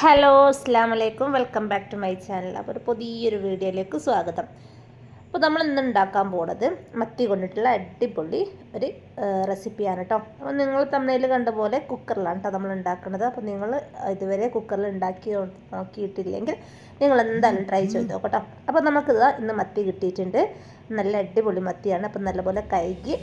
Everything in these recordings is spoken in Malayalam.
ഹലോ അസ്സാം വലൈക്കും welcome back to my channel. അപ്പോൾ ഒരു പുതിയൊരു വീഡിയോയിലേക്ക് സ്വാഗതം. അപ്പോൾ നമ്മൾ ഇന്ന് ഉണ്ടാക്കാൻ പോണത് മത്തി കൊണ്ടിട്ടുള്ള അടിപൊളി ഒരു റെസിപ്പിയാണ് കേട്ടോ അപ്പോൾ നിങ്ങൾ തമിഴിൽ കണ്ട പോലെ കുക്കറിലാണ് കേട്ടോ നമ്മൾ ഉണ്ടാക്കുന്നത്. അപ്പോൾ നിങ്ങൾ ഇതുവരെ കുക്കറിൽ ഉണ്ടാക്കി നോക്കിയിട്ടില്ലെങ്കിൽ നിങ്ങൾ എന്തായാലും ട്രൈ ചെയ്ത് നോക്കട്ടോ. അപ്പോൾ നമുക്കിത് ഇന്ന് മത്തി കിട്ടിയിട്ടുണ്ട്. നല്ല അടിപൊളി മത്തിയാണ്. അപ്പോൾ നല്ലപോലെ കഴുകി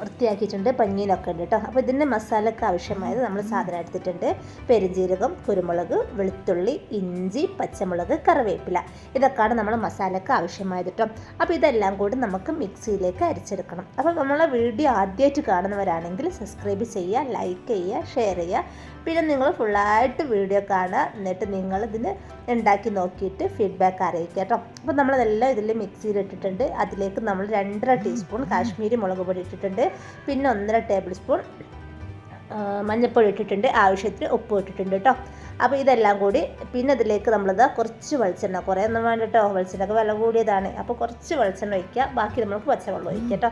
വൃത്തിയാക്കിയിട്ടുണ്ട് പഞ്ഞിയിലൊക്കെ ഉണ്ട് കേട്ടോ അപ്പോൾ ഇതിന്റെ മസാലയ്ക്ക് ആവശ്യമായത് നമ്മൾ സാധനം എടുത്തിട്ടുണ്ട്. പെരുംജീരകം കുരുമുളക് വെളുത്തുള്ളി ഇഞ്ചി പച്ചമുളക് കറിവേപ്പില. ഇതൊക്കെയാണ് നമ്മൾ മസാലയ്ക്ക് ആവശ്യമായത് കേട്ടോ അപ്പോൾ ഇതെല്ലാം കൂടി നമുക്ക് മിക്സിയിലേക്ക് അരിച്ചെടുക്കണം. അപ്പോൾ നമ്മളെ വീഡിയോ ആദ്യമായിട്ട് കാണുന്നവരാണെങ്കിൽ സബ്സ്ക്രൈബ് ചെയ്യുക ലൈക്ക് ചെയ്യുക ഷെയർ ചെയ്യുക. പിന്നെ നിങ്ങൾ ഫുള്ളായിട്ട് വീഡിയോ കാണുക. എന്നിട്ട് നിങ്ങൾ ഇതിന് ഉണ്ടാക്കി നോക്കിയിട്ട് ഫീഡ്ബാക്ക് അറിയിക്കുക കേട്ടോ. അപ്പോൾ നമ്മളതെല്ലാം ഇതിൽ മിക്സിയിൽ ഇട്ടിട്ടുണ്ട് അതിലേക്ക് നമ്മൾ രണ്ടര ടീസ്പൂൺ കാശ്മീരി മുളക് പൊടി ഇട്ടിട്ടുണ്ട്. പിന്നെ ഒന്നര ടേബിൾ സ്പൂൺ മഞ്ഞൾപ്പൊടി ഇട്ടിട്ടുണ്ട്. ആവശ്യത്തിന് ഉപ്പ് ഇട്ടിട്ടുണ്ട് കേട്ടോ. അപ്പോൾ ഇതെല്ലാം കൂടി പിന്നെ ഇതിലേക്ക് നമ്മളിത് കുറച്ച് വെളിച്ചെണ്ണ കുറേ ഒന്നും വേണ്ട കേട്ടോ വെളിച്ചെണ്ണൊക്കെ വില കൂടിയതാണ്. അപ്പോൾ കുറച്ച് വെളിച്ചെണ്ണ ഒഴിക്കുക. ബാക്കി നമുക്ക് പച്ചവെള്ളം ഒഴിക്കുക കേട്ടോ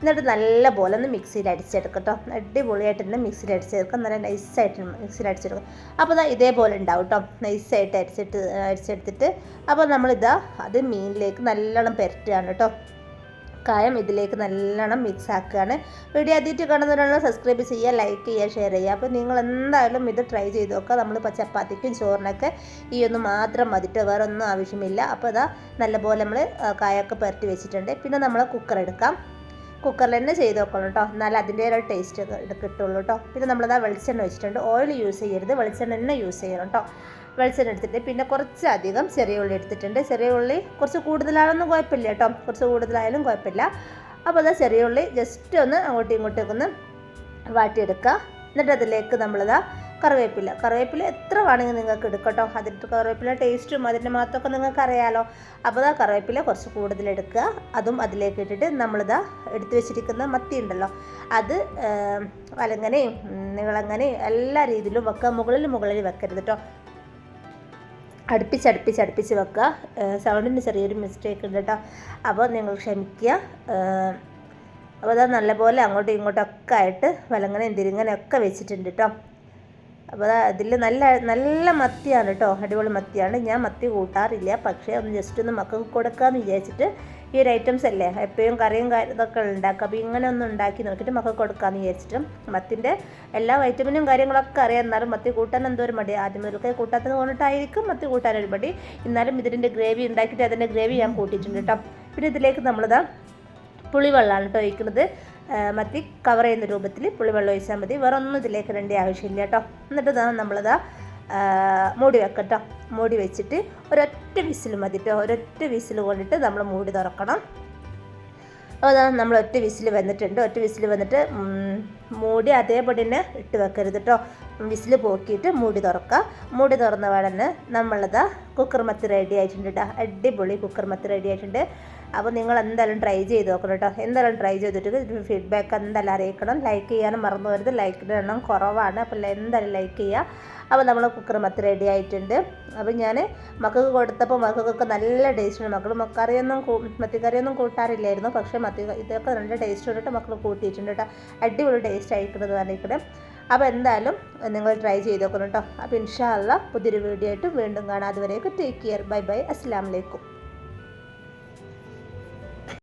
എന്നിട്ട് നല്ല പോലെ ഒന്ന് മിക്സിയിൽ അടിച്ചെടുക്കട്ടോ കേട്ടോ അടിപൊളിയായിട്ട് തന്നെ മിക്സിയിൽ അടിച്ചെടുക്കുക. നല്ല നൈസായിട്ട് മിക്സിയിൽ അടിച്ചെടുക്കും അപ്പോൾ ഇതാ ഇതേപോലെ ഉണ്ടാവും കേട്ടോ നൈസായിട്ട് അടിച്ചിട്ട് അടിച്ചെടുത്തിട്ട് അപ്പോൾ നമ്മളിതാ അത് മീനിലേക്ക് നല്ലോണം പെരട്ടുകയാണ് കേട്ടോ കായം ഇതിലേക്ക് നല്ലോണം മിക്സ് ആക്കുകയാണ്. വീഡിയോ ആദ്യമായിട്ട് കാണുന്നവരാണ് സബ്സ്ക്രൈബ് ചെയ്യുക ലൈക്ക് ചെയ്യുക ഷെയർ ചെയ്യുക. അപ്പോൾ നിങ്ങൾ എന്തായാലും ഇത് ട്രൈ ചെയ്ത് നോക്കുക. നമ്മളിപ്പോൾ ചപ്പാത്തിക്കും ചോറിനൊക്കെ ഈ ഒന്ന് മാത്രം മതിട്ട്? വേറെ ഒന്നും ആവശ്യമില്ല. അപ്പോൾ അതാ നല്ലപോലെ നമ്മൾ കായൊക്കെ പുരട്ടി വെച്ചിട്ടുണ്ട്. പിന്നെ നമ്മൾ കുക്കർ എടുക്കാം. കുക്കറിൽ തന്നെ ചെയ്ത് നോക്കണം കേട്ടോ. എന്നാൽ അതിന്റെ ഒരു ടേസ്റ്റ് കിട്ടുള്ളൂ കേട്ടോ. പിന്നെ നമ്മളതാ വെളിച്ചെണ്ണ വെച്ചിട്ടുണ്ട്. ഓയിൽ യൂസ് ചെയ്യരുത്. വെളിച്ചെണ്ണ തന്നെ യൂസ് ചെയ്യണം കേട്ടോ. വെളിച്ചെണ്ണ എടുത്തിട്ട് പിന്നെ കുറച്ചധികം ചെറിയ ഉള്ളി എടുത്തിട്ടുണ്ട്. ചെറിയ ഉള്ളി കുറച്ച് കൂടുതലാണെന്നും കുഴപ്പമില്ല കേട്ടോ. കുറച്ച് കൂടുതലായാലും കുഴപ്പമില്ല. അപ്പോൾ അത് ചെറിയ ഉള്ളി ജസ്റ്റ് ഒന്ന് അങ്ങോട്ടും ഇങ്ങോട്ടേക്ക് ഒന്ന് വാട്ടിയെടുക്കുക. എന്നിട്ട് അതിലേക്ക് നമ്മളിതാ കറിവേപ്പില. കറിവേപ്പില എത്ര വേണമെങ്കിൽ നിങ്ങൾക്ക് എടുക്കട്ടോ അതിന്റെ കറിവേപ്പില ടേസ്റ്റും അതിന്റെ മാത്രമൊക്കെ നിങ്ങൾക്ക് അറിയാലോ. അപ്പോൾ ആ കറിവേപ്പില കുറച്ച് കൂടുതൽ എടുക്കുക. അതും അതിലേക്ക് ഇട്ടിട്ട് നമ്മളിതാ എടുത്തു വെച്ചിരിക്കുന്ന മത്തി ഉണ്ടല്ലോ. അത് വലങ്ങനെയും നിങ്ങളങ്ങനെയും എല്ലാ രീതിയിലും വെക്കുക. മുകളിൽ മുകളിൽ വെക്കരുത് കേട്ടോ. അടുപ്പിച്ച് അടുപ്പിച്ച് അടുപ്പിച്ച് വെക്കുക സൗണ്ടിന് ചെറിയൊരു മിസ്റ്റേക്ക് ഉണ്ട് കേട്ടോ. അപ്പോൾ നിങ്ങൾ ക്ഷമിക്കുക. അപ്പോൾ അത് നല്ലപോലെ അങ്ങോട്ടും ഇങ്ങോട്ടൊക്കെ ആയിട്ട് വലങ്ങനെയും തിരുങ്ങനെയൊക്കെ വെച്ചിട്ടുണ്ട് കേട്ടോ. അപ്പോൾ അതിൽ നല്ല നല്ല മത്തിയാണ് കേട്ടോ അടിപൊളി മത്തിയാണ്. ഞാൻ മത്തി കൂട്ടാറില്ല പക്ഷേ ഒന്ന് ജസ്റ്റ് ഒന്ന് മക്കൾക്ക് കൊടുക്കാമെന്ന് വിചാരിച്ചിട്ട് ഈ ഒരു ഐറ്റംസ് അല്ലേ എപ്പോഴും കറിയും ഇതൊക്കെ ഉണ്ടാക്കുക. അപ്പോൾ ഇങ്ങനെ ഒന്ന് ഉണ്ടാക്കി നോക്കിയിട്ട് മക്കൾക്ക് കൊടുക്കാമെന്ന് വിചാരിച്ചിട്ട് മത്തിന്റെ എല്ലാ വൈറ്റമിനും കാര്യങ്ങളൊക്കെ അറിയാം. എന്നാലും മത്തി കൂട്ടാൻ എന്തോ ഒരു മടി. ആദ്യം മുതൽക്കെ കൂട്ടാത്തത് കൊണ്ടിട്ടായിരിക്കും മത്തി കൂട്ടാൻ ഒരു മടി. എന്നാലും ഇതിന്റെ ഗ്രേവി ഉണ്ടാക്കിയിട്ട് അതിന്റെ ഗ്രേവി ഞാൻ കൂട്ടിയിട്ടുണ്ട് കേട്ടോ. പിന്നെ ഇതിലേക്ക് നമ്മളിതാ പുളിവെള്ളമാണ് കേട്ടോ ഒഴിക്കുന്നത്. മത്തി കവർ ചെയ്യുന്ന രൂപത്തിൽ പുളിവെള്ളം ഒഴിച്ചാൽ മതി. വേറെ ഒന്നും ഇതിലേക്ക് ഇടേണ്ട ആവശ്യമില്ല കേട്ടോ. എന്നിട്ട് നമ്മളിതാ മൂടി വെക്കട്ടോ മൂടി വെച്ചിട്ട് ഒരൊറ്റ വിസിൽ മതി കേട്ടോ ഒരൊറ്റ വിസിൽ കൊണ്ടിട്ട് നമ്മൾ മൂടി തുറക്കണം. അപ്പോൾ അതാണ് നമ്മൾ ഒറ്റ വിസിൽ വന്നിട്ടുണ്ട്. ഒറ്റ വിസിൽ വന്നിട്ട് മൂടി അതേപടി തന്നെ ഇട്ട് വെക്കരുത് കേട്ടോ വിസിൽ പോക്കിയിട്ട് മൂടി തുറക്കുക മൂടി തുറന്ന പാടന്നെ നമ്മളത് കുക്കർ മത്തി റെഡി ആയിട്ടുണ്ട് കേട്ടോ അടിപൊളി കുക്കർ മത്തി റെഡി ആയിട്ടുണ്ട്. അപ്പോൾ നിങ്ങൾ എന്തായാലും ട്രൈ ചെയ്ത് നോക്കണം കേട്ടോ എന്തായാലും ട്രൈ ചെയ്തിട്ട് ഫീഡ്ബാക്ക് എന്തായാലും അറിയിക്കണം. ലൈക്ക് ചെയ്യാനും മറന്നു വരുത് ലൈക്കിന്റെ എണ്ണം കുറവാണ്. അപ്പോൾ എന്തായാലും ലൈക്ക് ചെയ്യുക അപ്പോൾ നമ്മൾ കുക്കർ മത്ത് റെഡി ആയിട്ടുണ്ട്. അപ്പോൾ ഞാൻ മക്കൾക്ക് കൊടുത്തപ്പോൾ മക്കൾക്കൊക്കെ നല്ല ടേസ്റ്റാണ് മക്കൾ മക്കറിയൊന്നും മത്തിക്കറിയൊന്നും കൂട്ടാറില്ലായിരുന്നു. പക്ഷേ മത്തി ഇതൊക്കെ നല്ല ടേസ്റ്റ് കൊണ്ടിട്ട് മക്കൾ കൂട്ടിയിട്ടുണ്ട് കേട്ടോ അടിപൊളി ടേസ്റ്റ് ആയിക്കണമെന്ന് പറഞ്ഞിട്ട് അപ്പോൾ എന്തായാലും നിങ്ങൾ ട്രൈ ചെയ്ത് നോക്കണം കേട്ടോ അപ്പോൾ ഇൻഷാല്ല പുതിയൊരു വീഡിയോ ആയിട്ട് വീണ്ടും കാണാം. അതുവരേക്കും ടേക്ക് കെയർ ബൈ ബൈ അസ്സാം വലൈക്കും